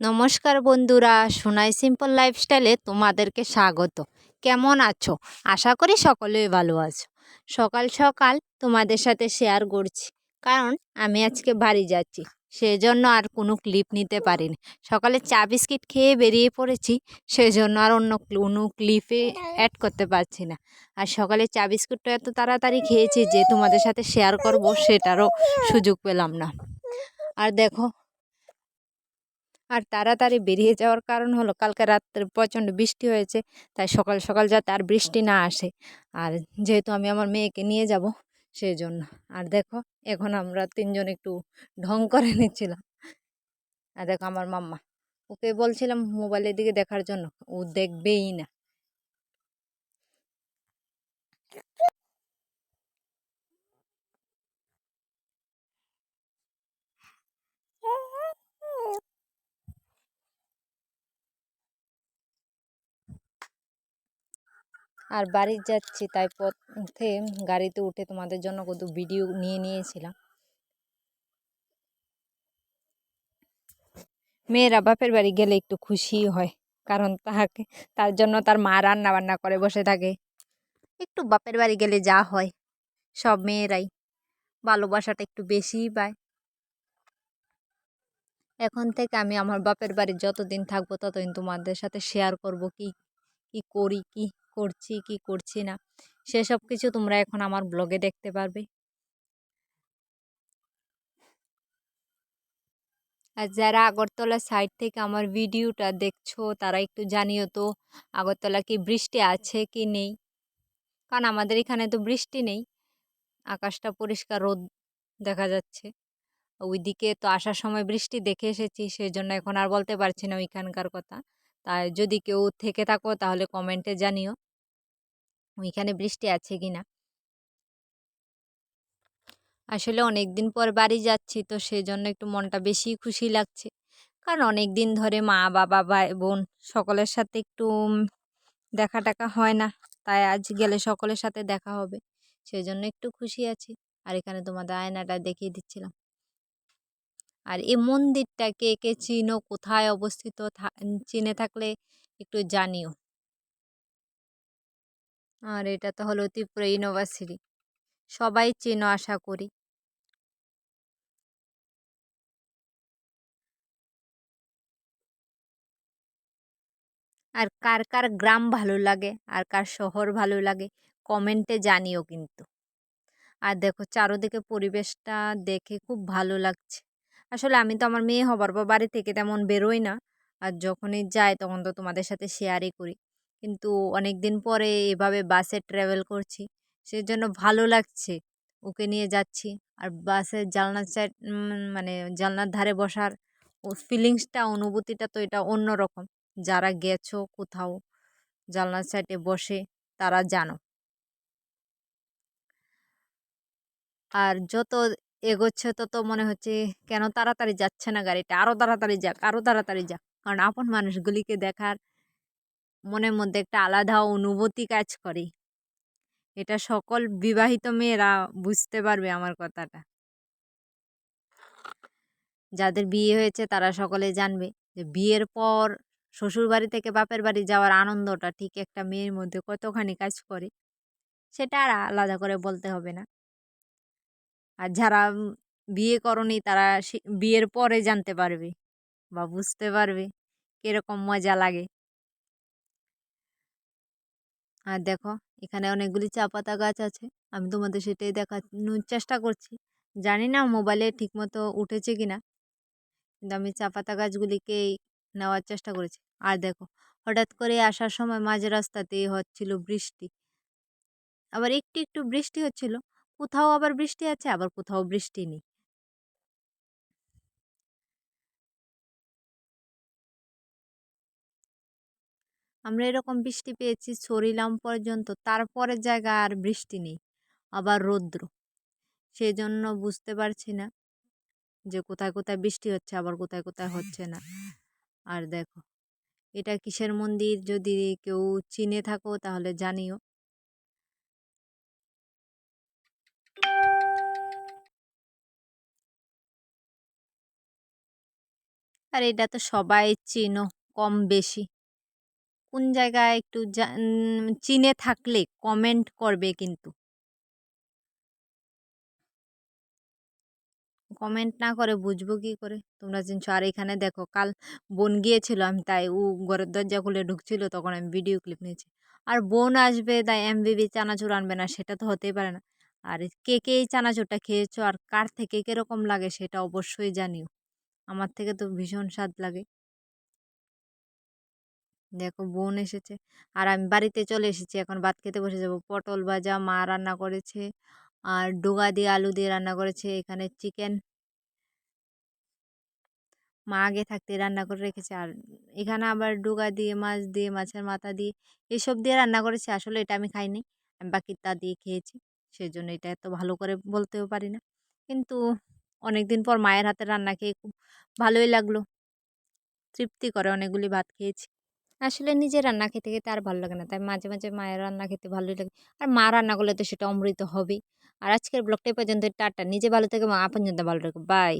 নমস্কার বন্ধুরা, সোনাই সিম্পল লাইফস্টাইলে তোমাদেরকে স্বাগত। কেমন আছো? আশা করি সকলেই ভালো আছো। সকাল সকাল তোমাদের সাথে শেয়ার করছি, কারণ আমি আজকে বাড়ি যাচ্ছি সেই জন্য আর কোনো ক্লিপ নিতে পারিনি। সকালে চা বিস্কিট খেয়ে বেরিয়ে পড়েছি সেই জন্য আর অন্য কোনো ক্লিপে অ্যাড করতে পারছি না। আর সকালে চা বিস্কুটটা এত তাড়াতাড়ি খেয়েছি যে তোমাদের সাথে শেয়ার করব, সেটারও সুযোগ পেলাম না। আর দেখো আর তাড়াতাড়ি বেরিয়ে যাওয়ার কারণ হলো, কালকে রাত্রে প্রচণ্ড বৃষ্টি হয়েছে, তাই সকাল সকাল যাতে আর বৃষ্টি না আসে। আর যেহেতু আমি আমার মেয়েকে নিয়ে যাব সেই জন্য আর দেখো, এখন আমরা তিনজন একটু ঢং করে নিচ্ছিলাম। আর দেখো আমার মাম্মা, ওকে বলছিলাম মোবাইলের দিকে দেখার জন্য, ও দেখবেই না। আর বাড়ি যাচ্ছি, তাই পথে গাড়িতে উঠে তোমাদের জন্য কত ভিডিও নিয়ে নিয়েছিলাম। মেয়েরা বাপের বাড়ি গেলে একটু খুশি হয়, কারণ তাহাকে তার জন্য তার মা রান্না বান্না করে বসে থাকে। একটু বাপের বাড়ি গেলে যা হয়, সব মেয়েরাই ভালোবাসাটা একটু বেশিই পায়। এখন থেকে আমি আমার বাপের বাড়ি যতদিন থাকব ততদিন তোমাদের সাথে শেয়ার করব, কি কি করি, কি করছি, কি করছি না সেসব কিছু তোমরা এখন আমার ব্লগে দেখতে পারবে। আর যারা আগরতলা সাইড থেকে আমার ভিডিওটা দেখছ, তারা একটু জানিও তো, আগরতলা কি বৃষ্টি আছে কি নেই? কারণ আমাদের এখানে তো বৃষ্টি নেই, আকাশটা পরিষ্কার রোদ দেখা যাচ্ছে। ওইদিকে তো আসার সময় বৃষ্টি দেখে এসেছি সেই জন্য এখন আর বলতে পারছি না ওইখানকার কথা। তাই যদি কেউ থেকে থাকো, তাহলে কমেন্টে জানিও। ওইখানে বৃষ্টি আছে কি না? আসলে অনেক দিন পর বাড়ি যাচ্ছি, তো সেই জন্য একটু মনটা বেশি খুশি লাগছে। কারণ অনেক দিন ধরে মা, বাবা, ভাই, বোন সকলের সাথে একটু দেখা টাকা হয় না। তাই আজ গেলে সকলের সাথে দেখা হবে। সেই জন্য একটু খুশি আছি। আর এখানে তোমাদের আয়নাটা দেখিয়ে দিচ্ছিলাম। আর এই মন্দিরটা কে কে চিনো, কোথায় অবস্থিত চিনে থাকলে একটু জানিও। আর এটা তো হলো ত্রিপুরা ইউনিভার্সিটি। সবাই চেনো, আশা করি। আর কার কার গ্রাম ভালো লাগে, আর কার শহর ভালো লাগে, কমেন্টে জানিও কিন্তু। আর দেখো, চারোদিকে পরিবেশটা দেখে খুব ভালো লাগছে। আসলে আমি তো আমার মেয়ে হবার পর বাড়ি থেকে তেমন বেরোই না। আর যখনই যাই, তখন তো তোমাদের সাথে শেয়ারই করি। কিন্তু অনেক দিন পরে এভাবে বাসে ট্রাভেল করছি। সেই জন্য ভালো লাগছে ওকে নিয়ে যাচ্ছি। আর বাসের জানলার সাইড মানে জানলার ধারে বসার ও ফিলিংসটা অনুভূতিটা তো এটা অন্য রকম যারা গেছো কোথাও জানলার সাইডে বসে তারা জানো। আর যত এগোচ্ছে তত মনে হচ্ছে, কেন তাড়াতাড়ি যাচ্ছে না গাড়িটা? আরও তাড়াতাড়ি যাক আরও তাড়াতাড়ি যাক। কারণ আপন মানুষগুলিকে দেখার মনের মধ্যে একটা আলাদা অনুভূতি কাজ করে। এটা সকল বিবাহিত মেয়েরা বুঝতে পারবে আমার কথাটা। যাদের বিয়ে হয়েছে তারা সকলে জানবে যে বিয়ের পর শ্বশুর বাড়ি থেকে বাপের বাড়ি যাওয়ার আনন্দটা ঠিক একটা মেয়ের মধ্যে কতখানি কাজ করে, সেটা আর আলাদা করে বলতে হবে না। আর যারা বিয়ে করনি তারা বিয়ের পরে জানতে পারবে বা বুঝতে পারবে কীরকম মজা লাগে। আর দেখো, এখানে অনেকগুলি চা পাতা গাছ আছে। আমি তোমাদের সেটাই দেখানোর চেষ্টা করছি। জানি না মোবাইলে ঠিকমতো উঠেছে কি না কিন্তু আমি চা পাতা গাছগুলিকেই নেওয়ার চেষ্টা করেছি। আর দেখো, হঠাৎ করে আসার সময় মাঝ রাস্তাতেই হচ্ছিল বৃষ্টি। আবার একটু একটু বৃষ্টি হচ্ছিল, কোথাও আবার বৃষ্টি আছে, আবার কোথাও বৃষ্টি নেই। আমরা এরকম বৃষ্টি পেয়েছি সরিলাম পর্যন্ত, তারপরের জায়গায় আর বৃষ্টি নেই, আবার রৌদ্র। সেই জন্য বুঝতে পারছি না যে কোথায় কোথায় বৃষ্টি হচ্ছে, আবার কোথায় কোথায় হচ্ছে না। আর দেখো, এটা কিসের মন্দির? যদি কেউ চিনে থাকো তাহলে জানিও। আর এটা তো সবাই চিনো, কম বেশি। কোন জায়গায় একটু চিনে থাকলে কমেন্ট করবে কিন্তু। কমেন্ট না করে বুঝব কি করে? তোমরা চিনছো? আর এখানে দেখো, কাল বোন গিয়েছিল, আমি তাই ও ঘরের দরজা খুলে ঢুকছিল, তখন আমি ভিডিও ক্লিপ নিয়েছি। আর বোন আসবে, তাই এমবিবি চানাচুর আনবে না, সেটা তো হতেই পারে না। আর কে কে এই চানাচুরটা খেয়েছো, আর কার থেকে কীরকম লাগে, সেটা অবশ্যই জানিও। আমার থেকে তো ভীষণ স্বাদ লাগে। দেখো বোন এসেছে। আর আমি বাড়িতে চলে এসেছি, এখন ভাত খেতে বসে যাব। পটল ভাজা, মা রান্না করেছে, আর ডোগা দিয়ে আলু দিয়ে রান্না করেছে, এখানে চিকেন। মা আগে থাকতে রান্না করে রেখেছে, আর এখানে আবার ডোগা দিয়ে, মাছ দিয়ে, মাছের মাথা দিয়ে, এসব দিয়ে রান্না করেছে। আসলে এটা আমি খাইনি, আমি বাকি তা দিয়ে খেয়েছি সেই জন্য এটা এত ভালো করে বলতেও পারি না। কিন্তু অনেক দিন পর মায়ের হাতে রান্না খেয়ে খুব ভালোই লাগল। তৃপ্তি করে অনেকগুলি ভাত খেয়েছি। আসলে নিজে রান্না খেতে খেতে আর ভালো লাগে না। তাই মাঝে মাঝে মায়ের রান্না খেতে ভালোই লাগে। আর মা রান্না করলে তো সেটা অমৃত হবেই। আর আজকের ব্লগটা পর্যন্ত টাটা। নিজে ভালো থাকে, মা আপন ভালো রাখো বাই।